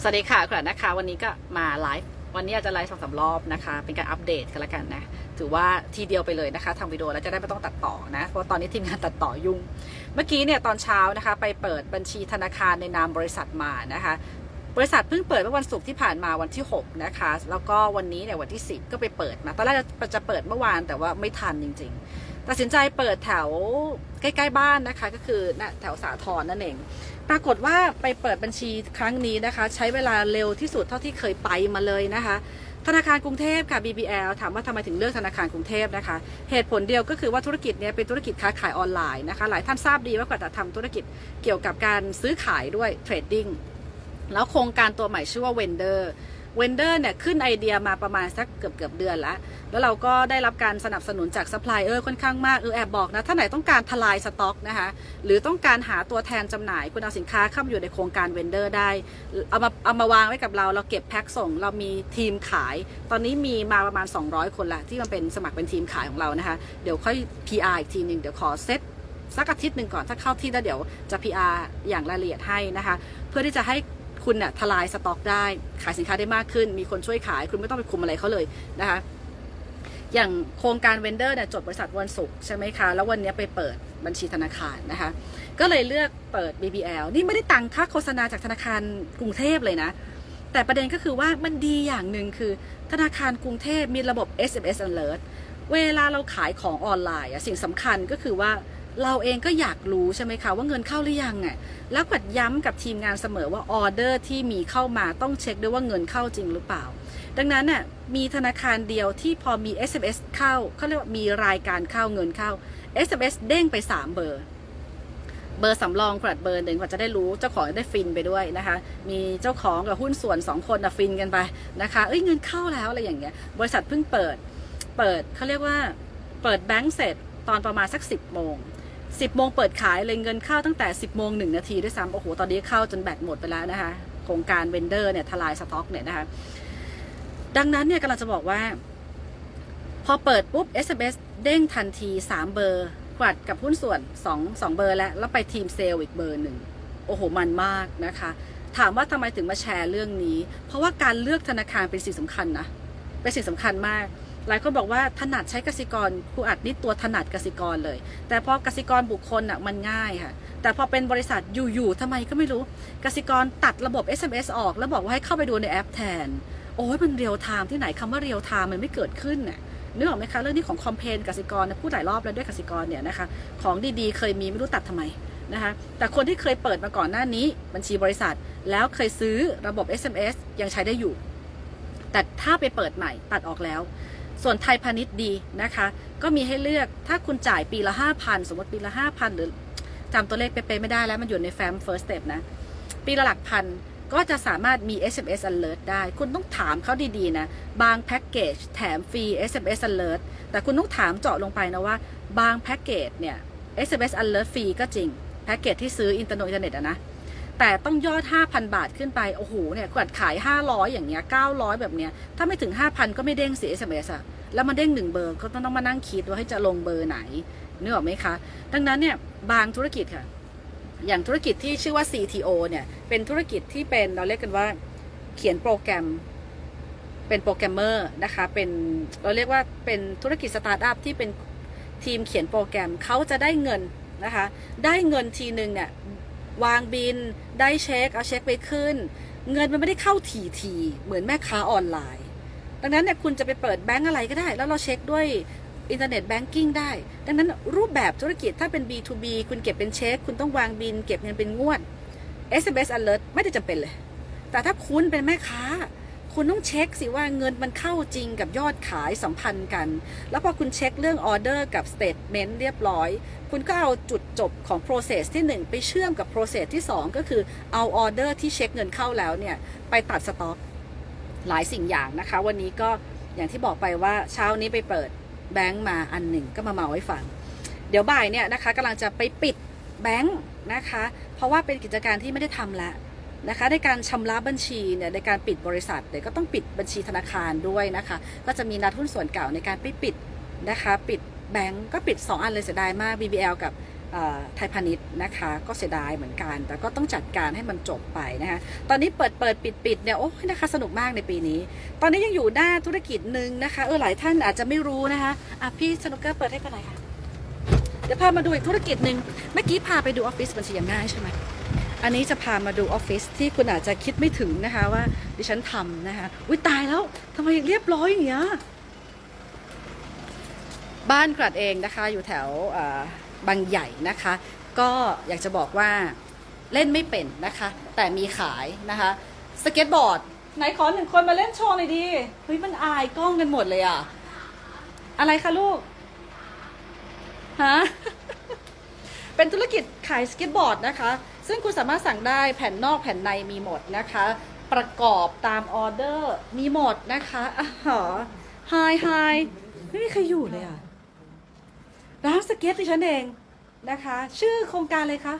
สวัสดีค่ะคุณนะคะ วันนี้ก็มาไลฟ์วันนี้อาจจะไลฟ์สองสามรอบนะคะ เป็นการอัปเดตกันละกันนะ ถือว่าทีเดียวไปเลยนะคะทำวิดีโอแล้วจะได้ไม่ต้องตัดต่อนะ เพราะตอนนี้ทีมงานตัดต่อยุ่ง เมื่อกี้เนี่ยตอนเช้านะคะ ไปเปิดบัญชีธนาคารในนามบริษัทมานะคะ บริษัทเพิ่งเปิดเมื่อวันศุกร์ที่ผ่านมาวันที่ 6 นะคะ แล้วก็วันนี้เนี่ยวันที่ 10 ก็ไปเปิดมาตอนแรกจะเปิดเมื่อวานแต่ว่าไม่ทันจริง ๆตัดสินใจเปิดแถวใกล้ ๆ บ้านนะคะ ก็คือแถวสาทรนั่นเอง ปรากฏว่าไปเปิดบัญชีครั้งนี้นะคะ ใช้เวลาเร็วที่สุดเท่าที่เคยไปมาเลยนะคะ ธนาคารกรุงเทพค่ะ BBL ถามว่าทำไมถึงเลือกธนาคารกรุงเทพนะคะ เหตุผลเดียวก็คือว่าธุรกิจเนี้ยเป็นธุรกิจค้าขายออนไลน์นะคะ หลายท่านทราบดีว่ากว่าจะทำธุรกิจเกี่ยวกับการซื้อขายด้วยเทรดดิ้งแล้วโครงการตัวใหม่ชื่อว่าเวนเดอร์ เวนเดอร์เนี่ยขึ้นไอเดียมาประมาณสักเกือบเกือบเดือนล้วแล้วเราก็ได้รับการสนับสนุนจากซัพพลายเออร์ค่อนข้างมากเออแอบบอกนะถ้าไหนต้องการทลายสต็อกนะคะหรือต้องการหาตัวแทนจำหน่าย คุณเอาสินค้าเข้ามาอยู่ในโครงการ Wender ได้เอามาเอามาวางไว้กับเราเราเก็บแพ็คส่ง เรามีทีมขาย ตอนนี้มีมาประมาณ 200 คนละที่มันเป็นสมัครเป็นทีมขายของเรานะคะเดี๋ยวค่อย PR อีกทีหนึ่งเดี๋ยวขอเซตสักอาทิตย์หนึ่งก่อนถ้าเข้าที่แล้วเดี๋ยวจะ PR อย่างละเอียดให้นะคะ เพื่อที่จะให้ คุณน่ะทลายสต็อกได้ ขายสินค้าได้มากขึ้น มีคนช่วยขาย คุณไม่ต้องไปคุมอะไรเขาเลยนะคะ อย่างโครงการเวนเดอร์เนี่ยจดบริษัทวันศุกร์ใช่ไหมคะ แล้ววันนี้ไปเปิดบัญชีธนาคารนะคะ ก็เลยเลือกเปิด BBL นี่ไม่ได้ตังค่าโฆษณาจากธนาคารกรุงเทพเลยนะ แต่ประเด็นก็คือว่ามันดีอย่างหนึ่งคือ ธนาคารกรุงเทพมีระบบ SMS alert เวลาเราขายของออนไลน์อะสิ่งสำคัญก็คือว่า เราเองก็อยากรู้ใช่ไหมคะว่าเงินเข้าหรือยังอะแล้วกัดย้ำกับทีมงานเสมอว่าออเดอร์ที่มีเข้ามาต้องเช็คด้วยว่าเงินเข้าจริงหรือเปล่า ดังนั้นน่ะมีธนาคารเดียวที่พอมี SMS เข้าเขาเรียกว่ามีรายการเข้าเงินเข้า SMS เด้งไป 3 เบอร์ เบอร์สำรองขนาดเบอร์หนึ่งกว่าจะได้รู้เจ้าของจะได้ฟินไปด้วยนะคะ มีเจ้าของกับหุ้นส่วน 2 คนนะฟินกันไปนะคะ เอ้ยเงินเข้าแล้วอะไรอย่างเงี้ย บริษัทเพิ่งเปิด เปิดเขาเรียกว่า เปิดแบงก์เสร็จตอนประมาณสัก 10โมง 10โมงเปิดขายเลยเงินเข้าตั้งแต่ 10โมง1นาทีด้วยซ้ำโอ้โหตอนนี้เข้าจนแบตหมดไปแล้วนะคะโครงการเวนเดอร์เนี่ยทลายสต็อกเนี่ยนะคะดังนั้นเนี่ยกำลังจะบอกว่า พอเปิดปุ๊บ SMS เด้งทันที 3 เบอร์กวัดกับหุ้นส่วน 2 2 เบอร์แล้ว แล้วไปทีมเซลล์อีกเบอร์หนึ่งโอ้โห มันมากนะคะ ถามว่าทำไมถึงมาแชร์เรื่องนี้ เพราะว่าการเลือกธนาคารเป็นสิ่งสำคัญนะ เป็นสิ่งสำคัญมาก หลายคนบอกว่าถนัดใช้กสิกรครูอัดนี่ตัวถนัดกสิกรเลย แต่พอกสิกรบุคคลอะมันง่ายค่ะ แต่พอเป็นบริษัทอยู่ๆทำไมก็ไม่รู้กสิกรตัดระบบ SMS ออก แล้วบอกว่าให้เข้าไปดูในแอปแทน โอ้ยมันเรียลไทม์ที่ไหนคำว่าเรียลไทม์มันไม่เกิดขึ้นน่ะนึกออกไหมคะเรื่องนี้ของคอมเพนกสิกรนี่ยพูดหลายรอบแล้วด้วยกสิกรเนี่ยนะคะของดีๆ เคยมีไม่รู้ตัดทำไมนะคะแต่คนที่เคยเปิดมาก่อนหน้านี้บัญชีบริษัท แล้วเคยซื้อระบบ SMS ยังใช้ได้อยู่ แต่ถ้าไปเปิดใหม่ตัดออกแล้ว ส่วนไทยพาณิชย์ดีนะคะ ก็มีให้เลือกถ้าคุณจ่ายปีละ 5,000 สมมติปีละ 5,000 หรือจำตัวเลขเป๊ะๆไม่ได้แล้วมันอยู่ในแฟ้ม first step นะ ปีละหลักพันก็จะสามารถมี SMS alert ได้ คุณต้องถามเขาดีๆนะ บางแพ็กเกจแถมฟรี SMS alert แต่คุณต้องถามเจาะลงไปนะว่า บางแพ็กเกจเนี่ย SMS alert ฟรีก็จริง แพ็กเกจที่ซื้ออินเทอร์เน็ตอะนะ แต่ต้องยอด 5,000 บาทขึ้นไป โอ้โห เนี่ยกวดขาย 500 อย่างเงี้ย 900 แบบเนี้ย ถ้าไม่ถึง 5,000 ก็ไม่เด้งเสีย SMS อะแล้วมันเด้งหนึ่งเบอร์ก็ต้องมานั่งคิดว่าให้จะลงเบอร์ไหนนึกออกไหมคะ ดังนั้นเนี่ยบางธุรกิจค่ะ อย่างธุรกิจที่ชื่อว่า CTO เนี่ยเป็นธุรกิจที่เป็นเราเรียกกันว่าเขียนโปรแกรมเป็นโปรแกรมเมอร์นะคะเป็นเราเรียกว่าเป็นธุรกิจสตาร์ทอัพที่เป็นทีมเขียนโปรแกรมเขาจะได้เงินนะคะ ได้เงินทีหนึ่งเนี่ย วางบิน ได้เช็ค เอาเช็คไปขึ้น เงินมันไม่ได้เข้าทีทีเหมือนแม่ค้าออนไลน์ ดังนั้นเนี่ยคุณจะไปเปิดแบงก์อะไรก็ได้ แล้วเราเช็คด้วยอินเทอร์เน็ตแบงกิ้งได้ ดังนั้นรูปแบบธุรกิจถ้าเป็น B2B คุณเก็บเป็นเช็ค คุณต้องวางบิน เก็บเงินเป็นงวด SMS alert ไม่ได้จำเป็นเลย แต่ถ้าคุณเป็นแม่ค้า คุณต้องเช็คสิว่าเงินมันเข้าจริงกับยอดขายสัมพันธ์กัน แล้วพอคุณเช็คเรื่องออเดอร์กับ statement เรียบร้อย คุณก็เอาจุดจบของ process ที่ 1 ไปเชื่อมกับ process ที่ 2 ก็คือเอาออเดอร์ที่เช็คเงินเข้าแล้วเนี่ย ไปตัดสต็อกหลายสิ่งอย่างนะคะ วันนี้ก็อย่างที่บอกไปว่าเช้านี้ไปเปิดแบงก์มาอันหนึ่งก็มาเมาให้ฟัง เดี๋ยวบ่ายเนี่ยนะคะกำลังจะไปปิดแบงก์นะคะ เพราะว่าเป็นกิจการที่ไม่ได้ทำแล้ว นะคะในการชำระบัญชีเนี่ยในการปิดบริษัทเดี๋ยวก็ต้องปิดบัญชีธนาคารด้วยนะคะ ก็จะมีนัดหุ้นส่วนเก่าในการไปปิดนะคะ ปิดแบงก์ก็ปิด 2 อันเลยเสียดายมาก BBL กับไทยพาณิชย์นะคะ ก็เสียดายเหมือนกัน แต่ก็ต้องจัดการให้มันจบไปนะคะตอนนี้เปิดเปิดปิดปิดเนี่ยโอ้ยนะคะสนุกมากในปีนี้ ตอนนี้ยังอยู่หน้าธุรกิจหนึ่งนะคะเออหลายท่านอาจจะไม่รู้นะคะอะพี่สนุกเกอร์เปิดให้กันหน่อยค่ะเดี๋ยวพามาดูอีกธุรกิจหนึ่งเมื่อกี้พาไปดูออฟฟิศบัญชีอยังง่ายใช่ไหม อันนี้จะพามาดูออฟฟิศที่คุณอาจจะคิดไม่ถึงนะคะว่าดิฉันทำนะคะอุ้ยตายแล้วทำไมเรียบร้อยอย่างเงี้ยบ้านกรัดเองนะคะอยู่แถวบางใหญ่นะคะ ก็อยากจะบอกว่าเล่นไม่เป็นนะคะ แต่มีขายนะคะสเก็ตบอร์ดไหนขอหนึ่งคนมาเล่นโชว์หน่อยดีเฮ้ยมันอายกล้องกันหมดเลยอะอะไรคะลูกฮะเป็นธุรกิจขายสเก็ตบอร์ดนะคะ ซึ่งคุณสามารถสั่งได้แผ่นนอกแผ่นในมีหมดนะคะ ประกอบตามออเดอร์มีหมดนะคะอะหอไฮไฮไม่มีใครอยู่เลยอะร้านสเก็ตดิฉันเองนะคะ ชื่อโครงการเลยคะ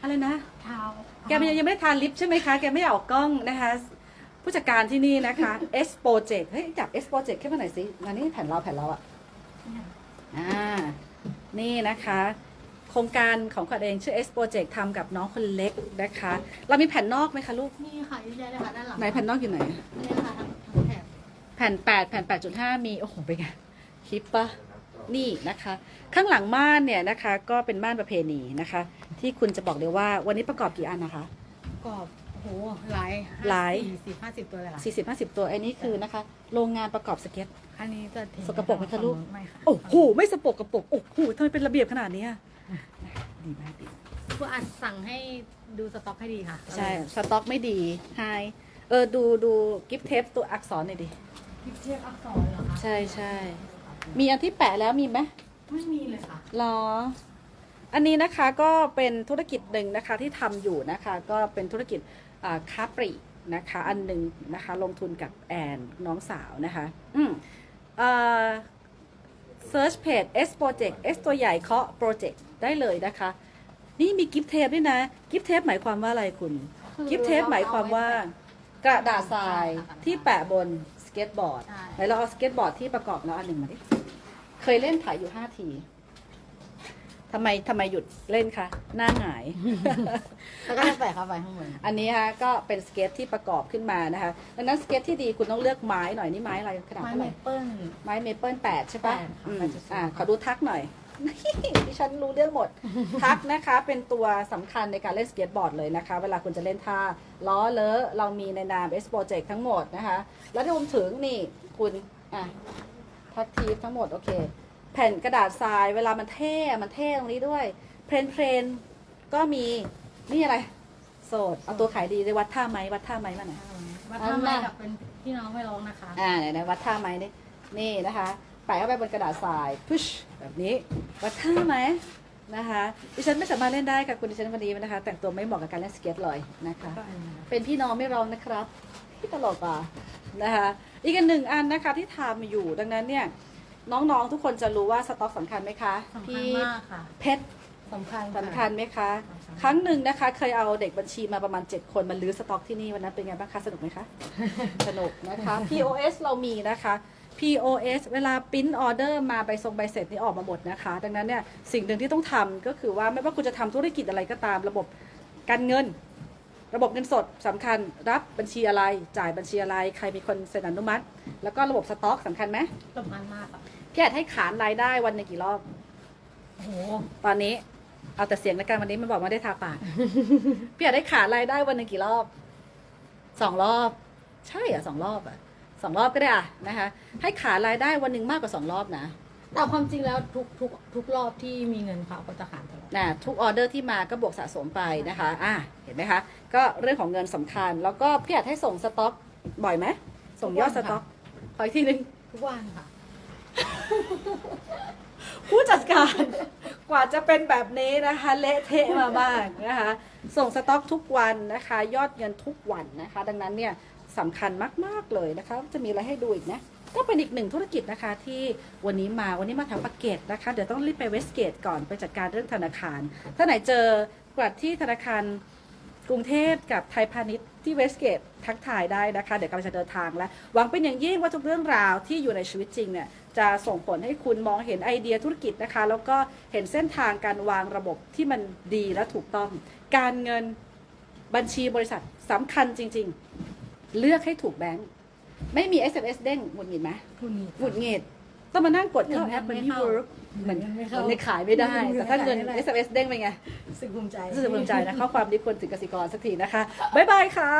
อะไรนะเท้าแกมันยังไม่ได้ทานลิปใช่ไหมคะ แกไม่ได้ออกกล้องนะคะ ผู้จัดการที่นี่นะคะ S Project เฮ้ยจับ S Project ขึ้นมาหน่อยสิมานี่แผ่นเราแผ่นเราอะอ่านี่นะคะ โครงการของขวัญเองชื่อ S Project ทำกับน้องคนเล็กนะคะ เรามีแผ่นนอกไหมคะลูกนี่ค่ะเยอะแยะเลยค่ะด้านหลังไหนแผ่นนอกอยู่ไหน นี่ค่ะทั้งทั้งแถบแผ่น 8 แผ่น 8.5 มี โอ้โหเป็นไงคลิปปะนี่นะคะ ข้างหลังม่านเนี่ยนะคะ ก็เป็นม่านประเพณีนะคะ ที่คุณจะบอกเลยว่าวันนี้ประกอบกี่อันนะคะ กรอบโอ้โหหลายหลาย สี่สิบห้าสิบตัวเลยค่ะ40 50 ตัว อันนี้คือนะคะ โรงงานประกอบสเก็ต อันนี้จะเห็นสกปรกไหมคะลูก ไม่ค่ะโอ้โห ไม่สปรกกระปรกโอ้โหทำไมเป็นระเบียบขนาดนี้อะดีมากดีผู้อัดสั่งให้ดูสต็อกให้ดีค่ะใช่สต็อกไม่ดีไฮเออดูดูกิฟเทปตัวอักษรหน่อยดิพิเทียบอักษรเหรอคะใช่ใช่มีอันที่แปะแล้วมีไหมไม่มีเลยค่ะ หรอ อันนี้นะคะก็เป็นธุรกิจหนึ่งนะคะที่ทำอยู่นะคะ ก็เป็นธุรกิจอ่าค้าปลีกนะคะ อันหนึ่งนะคะ ลงทุนกับแอนน้องสาวนะคะ อืมเอ่อ search page S project S ตัวใหญ่เคาะ project ได้เลยนะคะ นี่มีกิฟต์เทปด้วยนะ กิฟต์เทปหมายความว่าอะไรคุณ กิฟต์เทปหมายความว่ากระดาษทรายที่แปะบนสเก็ตบอร์ดใช่ไหนเราเอาสเก็ตบอร์ดที่ประกอบแล้วอันหนึ่งมาดิ เคยเล่นถ่ายอยู่ห้าที ทำไมทำไมหยุดเล่นคะ หน้าหงาย แล้วก็จะแปะเข้าไปข้างบนอันนี้ฮะก็เป็นสเก็ตที่ประกอบขึ้นมานะคะดังนั้นสเก็ตที่ดีคุณต้องเลือกไม้หน่อยนี่ไม้อะไรขนาดไม้เท่าเมไหร่ เปิ้ล ไม้เมเปิลแปดใช่ปะแปดค่ะอืมแปดจุดศูนย์อ่าขอดูทักหน่อย ดิฉันรู้เรื่องหมด ทักนะคะ เป็นตัวสำคัญในการเล่นสเก็ตบอร์ดเลยนะคะ เวลาคุณจะเล่นท่า ล้อเลอะเรามีในนาม S Project ทั้งหมดนะคะ แล้วรวมถึงนี่คุณ อะ ทักทีฟทั้งหมด โอเค แผ่นกระดาษทราย เวลามันเท่มันเท่ตรงนี้ด้วย เพลนเพลนก็มีนี่อะไร โสด เอาตัวขายดีได้วัดท่าไหมวัดท่าไหมมาหน่อยวัดท่าไม้กับเป็นพี่น้องไม่ร้องนะคะ อ่าไหนไหนวัดท่าไหมนี่นี่นะคะแปะเข้าไปบนกระดาษทรายพุชแบบนี้ วัดท่าไหมนะคะดิฉันไม่สามารถเล่นได้ค่ะคุณดิฉันวันนี้นะคะ แต่งตัวไม่เหมาะกับการเล่นสเก็ตเลยนะคะก็อันนี้เป็นพี่น้องไม่ร้องนะครับพี่ตลกอะนะคะ อีกอันหนึ่งอันนะคะที่ทำอยู่ดังนั้นเนี่ย น้องๆทุกคนจะรู้ว่าสต็อกสำคัญไหมคะสำคัญพี่มากค่ะเพชรสำคัญะ สำคัญไหมคะ สำคัญ ครั้งหนึ่งนะคะ เคยเอาเด็กบัญชีมาประมาณ 7 คนมาลื้อสต็อกที่นี่วันนั้นเป็นไงบ้างคะสนุกไหมคะ สนุกนะคะ POS เรามีนะคะ POS เวลาปริ้นออเดอร์มาใบทรงใบเสร็จนี่ออกมาหมดนะคะ ดังนั้นเนี่ยสิ่งหนึ่งที่ต้องทำก็คือว่าไม่ว่าคุณจะทำธุรกิจอะไรก็ตามระบบการเงิน ระบบเงินสดสำคัญรับบัญชีอะไร จ่ายบัญชีอะไร ใครมีคนเซ็นอนุมัติ แล้วก็ระบบสต็อกสำคัญไหม สำคัญมากค่ะ พี่อาจให้ขานรายได้วันหนึงกี่รอบ โอ้โหตอนนี้ เอาแต่เสียงแล้วกันวันนี้มันบอกว่าได้ทาปาก พี่อยากได้ขารายได้วันหนึ่งกี่รอบสองรอบ ใช่เหรอะสองรอบอะสองรอบก็ได้อะนะคะ ให้ขารายได้วันหนึ่งมากกว่าสองรอบนะแต่ความจริงแล้วทุกทุกทุกรอบที่มีเงินเขาก็จะขายตลอด นะทุกออเดอร์ที่มาก็บวกสะสมไปนะคะอะเห็นไหมคะ ก็เรื่องของเงินสำคัญ แล้วก็พี่อยากให้ส่งสต็อกบ่อยไหมส่งยอดสต็อกขออีกทีหนึ่งทุกวันค่ะ ผู้จัดการกว่าจะเป็นแบบนี้นะคะ เละเทะมามากนะคะ ส่งสต็อกทุกวันนะคะ ยอดเงินทุกวันนะคะ ดังนั้นเนี่ยสำคัญมาก ๆ เลยนะคะ จะมีอะไรให้ดูอีกนะ ก็เป็นอีกหนึ่งธุรกิจนะคะที่วันนี้มาวันนี้มาแถวปากเกร็ดนะคะ เดี๋ยวต้องรีบไปเวสเกตก่อนไปจัดการเรื่องธนาคาร ถ้าไหนเจอกลัดที่ธนาคาร กรุงเทพกับไทยพาณิชย์ที่เวสเกตทักทายได้นะคะ เดี๋ยวกำลังจะเดินทางแล้ว หวังเป็นอย่างยิ่งว่าทุกเรื่องราวที่อยู่ในชีวิตจริงเนี่ยจะส่งผลให้คุณมองเห็นไอเดียธุรกิจนะคะ แล้วก็เห็นเส้นทางการวางระบบที่มันดีและถูกต้อง การเงินบัญชีบริษัทสำคัญจริง ๆ เลือกให้ถูกแบงค์ไม่มี SMS เด้งหงุดหงิดไหมคุณนี่หงุดหงิด ต้องมานั่งกดเข้าเงินแอปไม่มันที่เข้าเวิร์กเหมือนไม่เข้าในขายไม่ได้ แต่ถ้าเงินไม่ได้ SMS เด้งเป็นไงรู้สึกภูมิใจรู้สึกภูมิใจนะข้อความนี้ควรถึงกสิกรสักทีนะคะ บ๊ายบายค่ะ